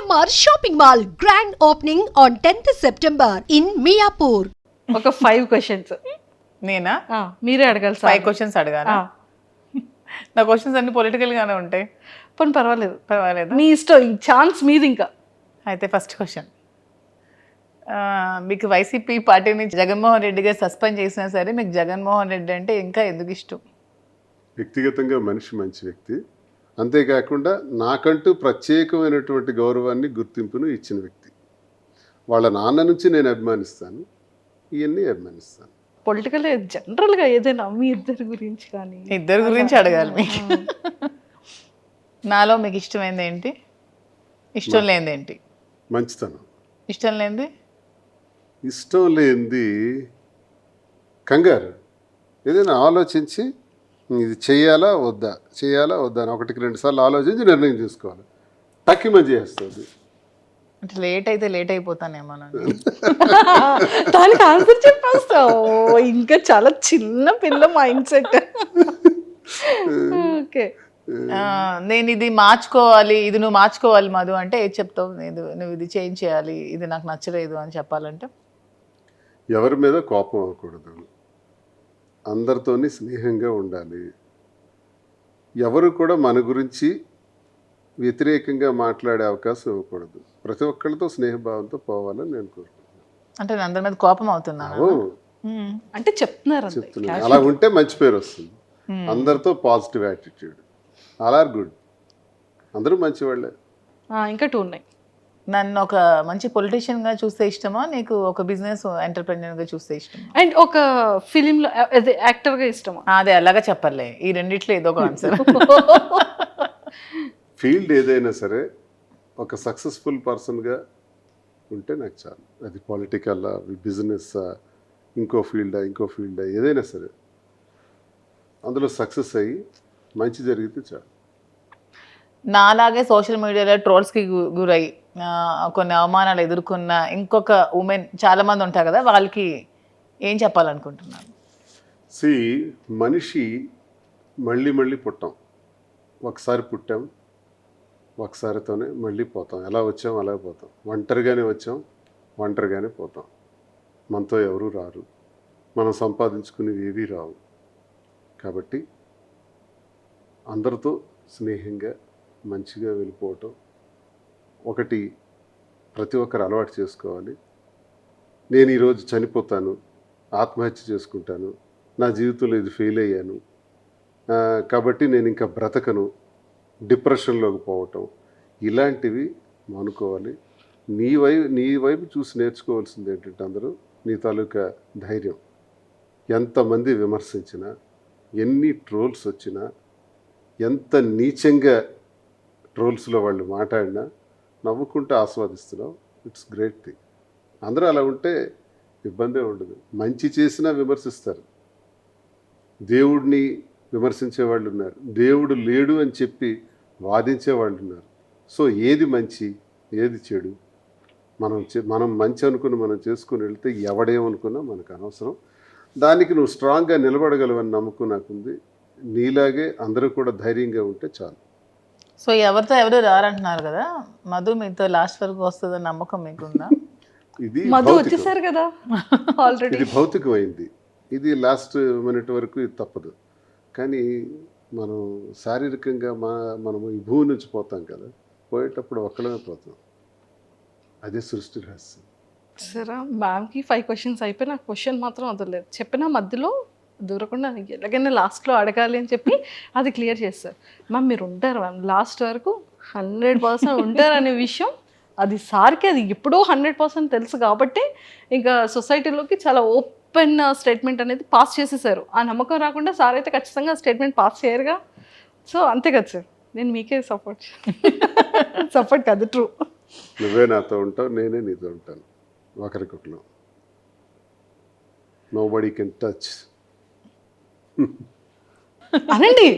CMR shopping mall grand opening on 10th September in Miyapur ఒక five questions నేనా? మీరే అడగాలి ఫైవ్ సార్ క్వశ్చన్స్ అడగాను నా క్వశ్చన్స్ అన్ని పొలిటికల్ గానే ఉంటాయి. పోనీ పర్వాలేదు. పర్వాలేదు? మీ ఇష్టం ఛాన్స్ మీది ఇంకా. అయితే ఫస్ట్ క్వశ్చన్ మీకు వైసీపీ పార్టీ నుంచి జగన్మోహన్ రెడ్డి గారు సస్పెండ్ చేసినా సరే మీకు జగన్మోహన్ రెడ్డి అంటే ఇంకా ఎందుకు ఇష్టం? వ్యక్తిగతంగా మనిషి మంచి వ్యక్తి. అంతేకాకుండా నాకంటూ ప్రత్యేకమైనటువంటి గౌరవాన్ని గుర్తింపును ఇచ్చిన వ్యక్తి. వాళ్ళ నాన్న నుంచి నేను అభిమానిస్తాను ఇవన్నీ అభిమానిస్తాను. పొలిటికల్ జనరల్గా ఏదైనా మీ ఇద్దరి గురించి కానీ ఇద్దరు గురించి అడగాలి మీకు. నాలో మీకు ఇష్టమైంది ఏంటి? ఇష్టం లేనిది ఏంటి? మంచితనం. ఇష్టం లేనిది? ఇష్టం లేనిది కంగారు. ఏదైనా ఆలోచించి ఇది చేయాలా వద్దా? చేయాలా వద్దా అని ఒకటికి రెండు సార్లు ఆలోచించి నిర్ణయం తీసుకోవాలి. టక్కిమని చేస్తుంది. అంటే లేట్ అయితే లేట్ అయిపోతానేమో. దానికి ఆన్సర్ చెప్పేస్తావు. ఇంకా చాలా చిన్న పిల్ల మైండ్ సెట్. ఓకే. ఆ, నేను ఇది మార్చుకోవాలి ఇది నువ్వు మార్చుకోవాలి మధు అంటే ఏది చెప్తావు? నేను నువ్వు ఇది చేంజ్ చేయాలి ఇది నాకు నచ్చలేదు అని చెప్పాలంటే? ఎవరి మీద కోపం అవ్వకూడదు. అందరితోని స్నేహంగా ఉండాలి. ఎవరు కూడా మన గురించి వ్యతిరేకంగా మాట్లాడే అవకాశం ఇవ్వకూడదు. ప్రతి ఒక్కరితో స్నేహభావంతో పోవాలని నేను కోరుకుంటున్నాను. అంటే నేను అందరి మీద కోపం అవుతున్నాను అంటే చెప్తున్నారు చెప్తున్నాను అలా ఉంటే మంచి పేరు వస్తుంది. అందరితో positive attitude. All are good. అందరూ మంచివాళ్ళే. ఆ, ఇంకా టూ ఉన్నాయి. నన్ను ఒక మంచి పొలిటీషియన్గా చూస్తే ఇష్టమా? నీకు ఒక బిజినెస్ ఎంటర్ప్రెన్యూర్గా చూస్తే ఇష్టమా? అండ్ ఒక ఫిలిం లో యాక్టర్గా ఇష్టమా? అదే అలాగా చెప్పలే. ఈ రెండిట్లో ఏదో ఒక ఆన్సర్ ఫీల్డ్ ఏదైనా సరే ఒక సక్సెస్ఫుల్ పర్సన్గా ఉంటే నాకు చాలు. అది పొలిటికల్ బిజినెస్ ఇంకో ఫీల్డా ఇంకో ఫీల్డా ఏదైనా సరే. అందులో సక్సెస్ అయ్యి మంచి జరిగితే చాలు. నాలాగే సోషల్ మీడియాలో ట్రోల్స్కి గు- గురై కొన్ని అవమానాలు ఎదుర్కొన్న ఇంకొక ఉమెన్ చాలామంది ఉంటారు కదా వాళ్ళకి ఏం చెప్పాలనుకుంటున్నాను సి మనిషి మళ్ళీ మళ్ళీ పుట్టాం. ఒకసారి పుట్టాం ఒకసారితోనే మళ్ళీ పోతాం. ఎలా వచ్చాం అలా పోతాం. ఒంటరిగానే వచ్చాం ఒంటరిగానే పోతాం. మనతో ఎవరు రారు. మనం సంపాదించుకునేవి ఏవీ రావు. కాబట్టి అందరితో స్నేహంగా మంచిగా వెళ్ళిపోవటం ఒకటి ప్రతి ఒక్కరు అలవాటు చేసుకోవాలి. నేను ఈరోజు చనిపోతాను ఆత్మహత్య చేసుకుంటాను నా జీవితంలో ఇది ఫెయిల్ అయ్యాను కాబట్టి నేను ఇంకా బ్రతకను డిప్రెషన్లోకి పోవటం ఇలాంటివి మానుకోవాలి నీ వైపు నీ వైపు చూసి నేర్చుకోవాల్సింది ఏంటంటే అందరూ నీ తాలూకా ధైర్యం. ఎంతమంది విమర్శించినా ఎన్ని ట్రోల్స్ వచ్చినా ఎంత నీచంగా ట్రోల్స్లో వాళ్ళు మాట్లాడినా నవ్వుకుంటూ ఆస్వాదిస్తున్నావు ఇట్స్ గ్రేట్ థింగ్ అందరూ అలా ఉంటే ఇబ్బందే ఉండదు. మంచి చేసినా విమర్శిస్తారు. దేవుడిని విమర్శించే వాళ్ళు ఉన్నారు. దేవుడు లేడు అని చెప్పి వాదించే వాళ్ళు ఉన్నారు. సో ఏది మంచి ఏది చెడు? మనం చే- మనం మంచి అనుకుని మనం చేసుకుని వెళ్తే ఎవడేమనుకున్నా మనకు అనవసరం. దానికి నువ్వు స్ట్రాంగ్గా నిలబడగలవని నమ్మకం నాకుంది. నీలాగే అందరూ కూడా ధైర్యంగా ఉంటే చాలు. సో ఎవరితో ఎవరు రారంటున్నారు కదా? మధు మీతో లాస్ట్ వరకు వస్తుందని నమ్మకం మీకుందా? ఇది మధు. వచ్చేసారు కదా ఆల్రెడీ ఇది భౌతికమైంది. ఇది లాస్ట్ మినిట్ వరకు ఇది తప్పదు. కానీ మనం శారీరకంగా మా మనం ఈ భూమి నుంచి పోతాం కదా పోయేటప్పుడు ఒక్కడమే పోతాం. అదే సృష్టి రహస్యం. సరే మ్యామ్కి ఫైవ్ క్వశ్చన్స్ అయిపోయి నాకు క్వశ్చన్ మాత్రం వదలలేదు. చెప్పిన మధ్యలో దూరకుండా ఎలాగైనా లాస్ట్లో అడగాలి అని చెప్పి అది క్లియర్ చేస్తారు. మ్యామ్ మీరు ఉంటారు? మ్యామ్ లాస్ట్ వరకు హండ్రెడ్ పర్సెంట్ ఉంటారు అనే విషయం అది సార్కి అది ఎప్పుడో హండ్రెడ్ పర్సెంట్ తెలుసు కాబట్టి ఇంకా సొసైటీలోకి చాలా ఓపెన్ స్టేట్మెంట్ అనేది పాస్ చేసేసారు. ఆ నమ్మకం రాకుండా సార్ అయితే ఖచ్చితంగా స్టేట్మెంట్ పాస్ చేయరుగా. సో అంతే కదా సార్. నేను మీకే సపోర్ట్ సపోర్ట్ కాదు ట్రూ. నువ్వే నాతో ఉంటావు నేనే నీతో ఉంటాను. ఒకరికొకరు నో బడీ కెన్ టచ్ అనండి.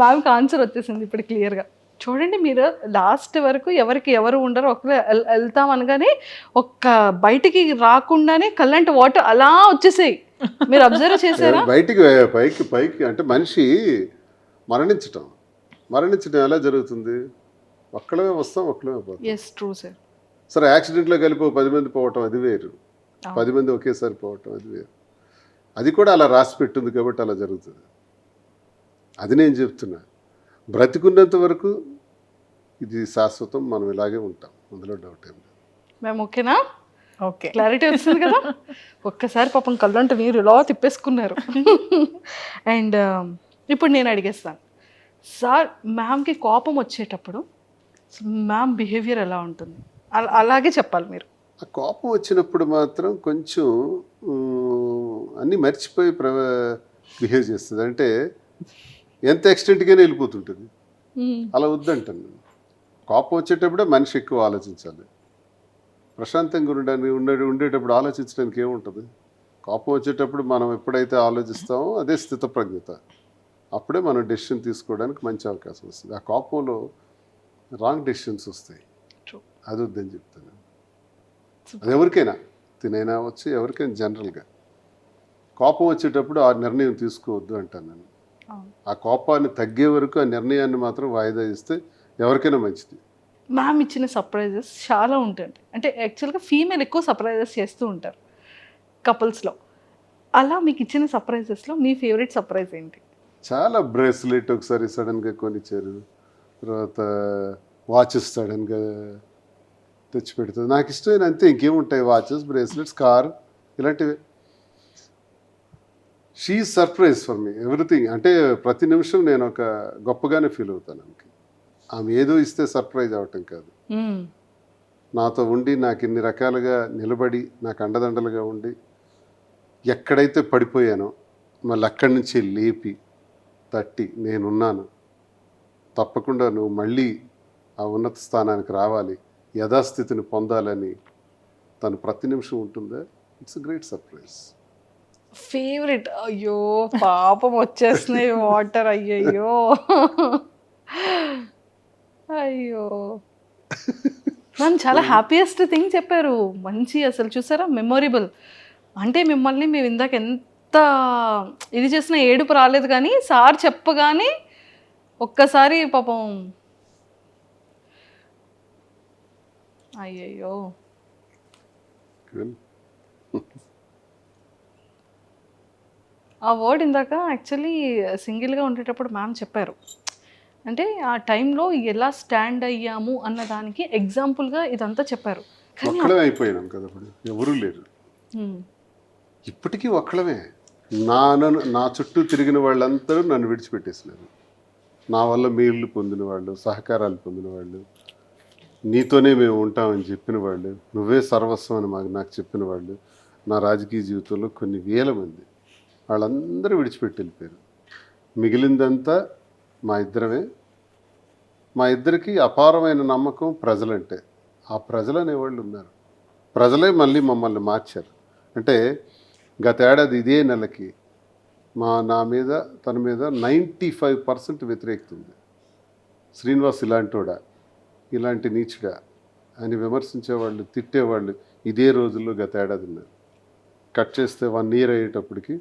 మ్యామ్కి ఆన్సర్ వచ్చేసింది ఇప్పుడు క్లియర్గా చూడండి మీరు లాస్ట్ వరకు ఎవరికి ఎవరు ఉండరు ఒకరు వెళ్తాం అనగానే ఒక్క బయటికి రాకుండానే కల్లంటి వాటర్ అలా వచ్చేసాయి. మీరు అబ్జర్వ్ చేశారా? బయటికి పైకి పైకి అంటే మనిషి మరణించటం. మరణించడం ఎలా జరుగుతుంది? ఒక్కడమే వస్తాం ఒక్కడమే పోతాం. ఎస్ ట్రూ సార్ సరే యాక్సిడెంట్లో కలిపి పది మంది పోవటం అది వేరు. పది మంది ఒకేసారి పోవటం అది వేరు. అది కూడా అలా రాసి పెట్టింది కాబట్టి అలా జరుగుతుంది. అది నేను చెప్తున్నా. బ్రతికున్నంత వరకు ఇది శాశ్వతం మనం ఇలాగే ఉంటాం. అందులో డౌట్ ఏం లేదు. మేము ఓకేనా ఓకే క్లారిటీ వచ్చింది కదా? ఒక్కసారి పాపం కళ్ళంటే మీరు ఇలా తిప్పేసుకున్నారు. అండ్ ఇప్పుడు నేను అడిగేస్తాను. సార్ మ్యామ్కి కోపం వచ్చేటప్పుడు మ్యామ్ బిహేవియర్ ఎలా ఉంటుంది? అలా అలాగే చెప్పాలి మీరు. ఆ కోపం వచ్చినప్పుడు మాత్రం కొంచెం అన్నీ మర్చిపోయి ప్ర బిహేవ్ చేస్తుంది. అంటే ఎంత ఎక్స్టెంట్గానే వెళ్ళిపోతుంటుంది. అలా వద్దంటాను నేను. కోపం వచ్చేటప్పుడే మనిషి ఎక్కువ ఆలోచించాలి. ప్రశాంతంగా ఉండడానికి ఉండే ఉండేటప్పుడు ఆలోచించడానికి ఏముంటుంది? కోపం వచ్చేటప్పుడు మనం ఎప్పుడైతే ఆలోచిస్తామో అదే స్థితప్రజ్ఞత. అప్పుడే మనం డెసిషన్ తీసుకోవడానికి మంచి అవకాశం వస్తుంది. ఆ కోపంలో రాంగ్ డెసిషన్స్ వస్తాయి. అది వద్దని చెప్తాను. అది ఎవరికైనా తినైనా వచ్చి ఎవరికైనా జనరల్గా. కోపం వచ్చేటప్పుడు ఆ నిర్ణయం తీసుకోవద్దు అంటాను నేను. ఆ కోపాన్ని తగ్గే వరకు ఆ నిర్ణయాన్ని మాత్రం వాయిదా ఇస్తే ఎవరికైనా మంచిది. మ్యామ్ ఇచ్చిన సర్ప్రైజెస్ చాలా ఉంటాయి అంటే యాక్చువల్గా ఫీమేల్ ఎక్కువ సర్ప్రైజెస్ చేస్తూ ఉంటారు కపుల్స్లో. అలా మీకు ఇచ్చిన సర్ప్రైజెస్లో మీ ఫేవరెట్ సర్ప్రైజ్ ఏంటి? చాలా బ్రేస్లెట్ ఒకసారి సడన్గా కొనిచ్చారు. తర్వాత వాచెస్ సడన్గా తెచ్చి పెడుతుంది నాకు ఇష్టమైన అంతే ఇంకేముంటాయి? వాచెస్ బ్రేస్లెట్స్ కార్ ఇలాంటివి. She surprise for me everything అంటే ప్రతి నిమిషం నేను ఒక గొప్పగానే ఫీల్ అవుతాను ఆమెకి. ఆమె ఏదో ఇస్తే సర్ప్రైజ్ అవటం కాదు. మ్మ్. నాతో ఉండి నాకు ఇన్ని రకాలుగా నిలబడి నాకు అండదండలుగా ఉండి ఎక్కడైతే పడిపోయానో మళ్ళీ అక్కడి నుంచి లేపి తట్టి నేనున్నాను. తప్పకుండా నువ్వు మళ్ళీ ఆ ఉన్నత స్థానానికి రావాలి. యథాస్థితిని పొందాలని తను ప్రతి నిమిషం ఉంటుందా? ఇట్స్ గ్రేట్ సర్ప్రైజ్ ఫేవరెట్ అయ్యో పాపం వచ్చేస్తున్నాయి వాటర్ అయ్యయ్యో. అయ్యో. మ్యామ్ చాలా హ్యాపీయెస్ట్ థింగ్ చెప్పారు. మంచి అసలు చూసారా? మెమొరబుల్ అంటే మిమ్మల్ని మేము ఇందాక ఎంత ఇది చేసిన ఏడుపు రాలేదు కానీ సార్ చెప్పగానే ఒక్కసారి పాపం అయ్యయ్యో. ఆ వర్డ్ ఇందాక యాక్చువల్లీ సింగిల్గా ఉండేటప్పుడు మ్యామ్ చెప్పారు. అంటే ఆ టైంలో ఎలా స్టాండ్ అయ్యాము అన్న దానికి ఎగ్జాంపుల్గా ఇదంతా చెప్పారు. కానీ ఒక్కడే అయిపోయినాం కదా ఇప్పుడు. ఎవరూ లేరు. ఇప్పటికీ ఒక్కడమే. నా నన్ను నా చుట్టూ తిరిగిన వాళ్ళందరూ నన్ను విడిచిపెట్టేసినారు. నా వల్ల మేళ్ళు పొందిన వాళ్ళు సహకారాలు పొందిన వాళ్ళు నీతోనే మేము ఉంటామని చెప్పిన వాళ్ళు నువ్వే సర్వస్వం అని మాకు నాకు చెప్పిన వాళ్ళు నా రాజకీయ జీవితంలో కొన్ని వేల మంది. వాళ్ళందరూ విడిచిపెట్టి వెళ్ళిపోయారు మిగిలిందంతా మా ఇద్దరమే. మా ఇద్దరికి అపారమైన నమ్మకం ప్రజలంటే. ఆ ప్రజలు అనేవాళ్ళు ఉన్నారు. ప్రజలే మళ్ళీ మమ్మల్ని మార్చారు. అంటే గతేడాది ఇదే నెలకి మా నా మీద తన మీద నైంటీ ఫైవ్ పర్సెంట్ వ్యతిరేకత ఉంది. శ్రీనివాస్ ఇలాంటోడా? ఇలాంటి నీచుడా? అని విమర్శించేవాళ్ళు తిట్టేవాళ్ళు ఇదే రోజుల్లో గతేడాది ఉన్నారు కట్ చేస్తే వన్ ఇయర్ అయ్యేటప్పటికి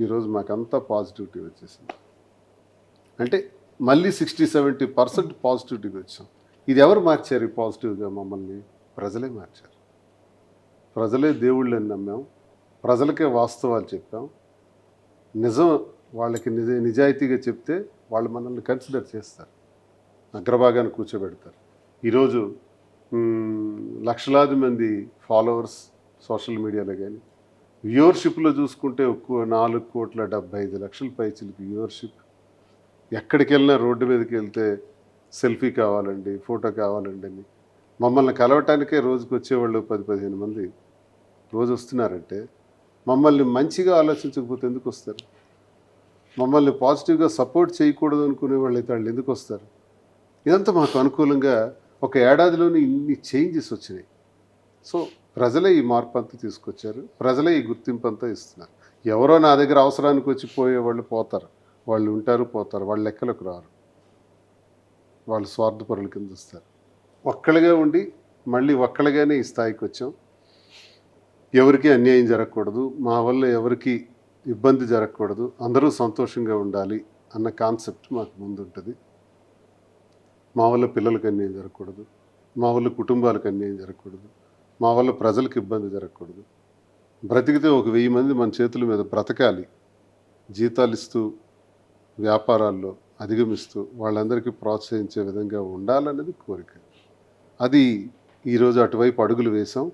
ఈరోజు మాకంతా పాజిటివిటీ వచ్చేసింది. అంటే మళ్ళీ సిక్స్టీ సెవెంటీ పర్సెంట్ పాజిటివిటీకి వచ్చాం. ఇది ఎవరు మార్చారు ఈ పాజిటివ్గా మమ్మల్ని? ప్రజలే మార్చారు. ప్రజలే దేవుళ్ళని నమ్మాం. ప్రజలకే వాస్తవాలు చెప్పాం. నిజం వాళ్ళకి నిజ నిజాయితీగా చెప్తే వాళ్ళు మనల్ని కన్సిడర్ చేస్తారు. అగ్రభాగాన్ని కూర్చోబెడతారు. ఈరోజు లక్షలాది మంది ఫాలోవర్స్ సోషల్ మీడియాలో కానీ వ్యూవర్షిప్లో చూసుకుంటే ఒక్క నాలుగు కోట్ల డెబ్బై ఐదు లక్షల పైచిలకి వ్యూవర్షిప్. ఎక్కడికి వెళ్ళినా రోడ్డు మీదకి వెళ్తే సెల్ఫీ కావాలండి ఫోటో కావాలండి అని. మమ్మల్ని కలవటానికే రోజుకు వచ్చేవాళ్ళు పది పదిహేను మంది. రోజు వస్తున్నారంటే మమ్మల్ని మంచిగా ఆలోచించకపోతే ఎందుకు వస్తారు? మమ్మల్ని పాజిటివ్గా సపోర్ట్ చేయకూడదు అనుకునే వాళ్ళు అయితే వాళ్ళు ఎందుకు వస్తారు? ఇదంతా మాకు అనుకూలంగా ఒక ఏడాదిలోనే ఇన్ని చేంజెస్ వచ్చినాయి. సో ప్రజలే ఈ మార్పు అంతా తీసుకొచ్చారు. ప్రజలే ఈ గుర్తింపు అంతా ఇస్తున్నారు. ఎవరో నా దగ్గర అవసరానికి వచ్చి పోయే వాళ్ళు పోతారు. వాళ్ళు ఉంటారు పోతారు. వాళ్ళ లెక్కలకు రారు. వాళ్ళు స్వార్థపరుల కింద వస్తారు. ఒక్కళ్ళగా ఉండి మళ్ళీ ఒక్కళ్ళగానే ఈ స్థాయికి వచ్చాం. ఎవరికి అన్యాయం జరగకూడదు. మా వల్ల ఎవరికి ఇబ్బంది జరగకూడదు. అందరూ సంతోషంగా ఉండాలి అన్న కాన్సెప్ట్ మాకు ముందు ఉంటుంది మా వల్ల పిల్లలకి అన్యాయం జరగకూడదు. మా వల్ల కుటుంబాలకు అన్యాయం జరగకూడదు. మా వల్ల ప్రజలకు ఇబ్బంది జరగకూడదు. బ్రతికితే ఒక వెయ్యి మంది మన చేతుల మీద బ్రతకాలి. జీతాలు ఇస్తూ వ్యాపారాల్లో అధిగమిస్తూ వాళ్ళందరికీ ప్రోత్సహించే విధంగా ఉండాలన్నది కోరిక. అది ఈరోజు అటువైపు అడుగులు వేసాం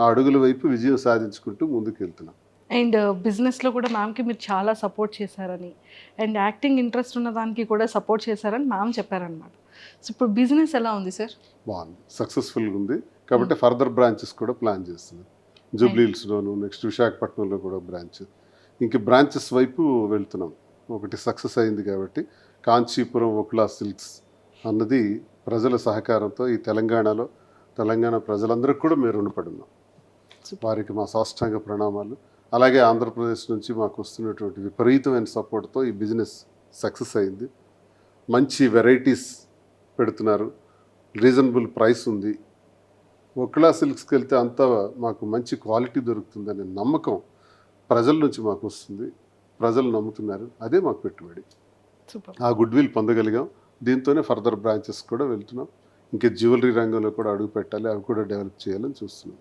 ఆ అడుగుల వైపు విజయం సాధించుకుంటూ ముందుకు వెళ్తున్నాం అండ్ బిజినెస్లో కూడా మ్యామ్కి మీరు చాలా సపోర్ట్ చేశారని అండ్ యాక్టింగ్ ఇంట్రెస్ట్ ఉన్న దానికి కూడా సపోర్ట్ చేశారని మ్యామ్ చెప్పారనమాట సో ఇప్పుడు బిజినెస్ ఎలా ఉంది సార్? బాగుంది. సక్సెస్ఫుల్గా ఉంది. కాబట్టి ఫర్దర్ బ్రాంచెస్ కూడా ప్లాన్ చేస్తున్నాం. జూబ్లీ హిల్స్లోను నెక్స్ట్ విశాఖపట్నంలో కూడా బ్రాంచ్ ఇంక బ్రాంచెస్ వైపు వెళ్తున్నాం. ఒకటి సక్సెస్ అయింది కాబట్టి కాంచీపురం ఒక్లా సిల్క్స్ అన్నది ప్రజల సహకారంతో ఈ తెలంగాణలో తెలంగాణ ప్రజలందరికీ కూడా మేము రుణపడి ఉన్నాం వారికి మా సాష్టాంగ ప్రణామాలు. అలాగే ఆంధ్రప్రదేశ్ నుంచి మాకు వస్తున్నటువంటి విపరీతమైన సపోర్ట్తో ఈ బిజినెస్ సక్సెస్ అయింది. మంచి వెరైటీస్ పెడుతున్నారు. రీజనబుల్ ప్రైస్ ఉంది. ఒక్లా సిల్క్స్కి వెళ్తే అంతా మాకు మంచి క్వాలిటీ దొరుకుతుందనే నమ్మకం ప్రజల నుంచి మాకు వస్తుంది. ప్రజలు నమ్ముతున్నారు. అదే మాకు పెట్టుబడి. ఆ గుడ్ విల్ పొందగలిగాం. దీంతోనే ఫర్దర్ బ్రాంచెస్ కూడా వెళ్తున్నాం. ఇంకా జ్యువెలరీ రంగంలో కూడా అడుగు పెట్టాలి. అవి కూడా డెవలప్ చేయాలని చూస్తున్నాం.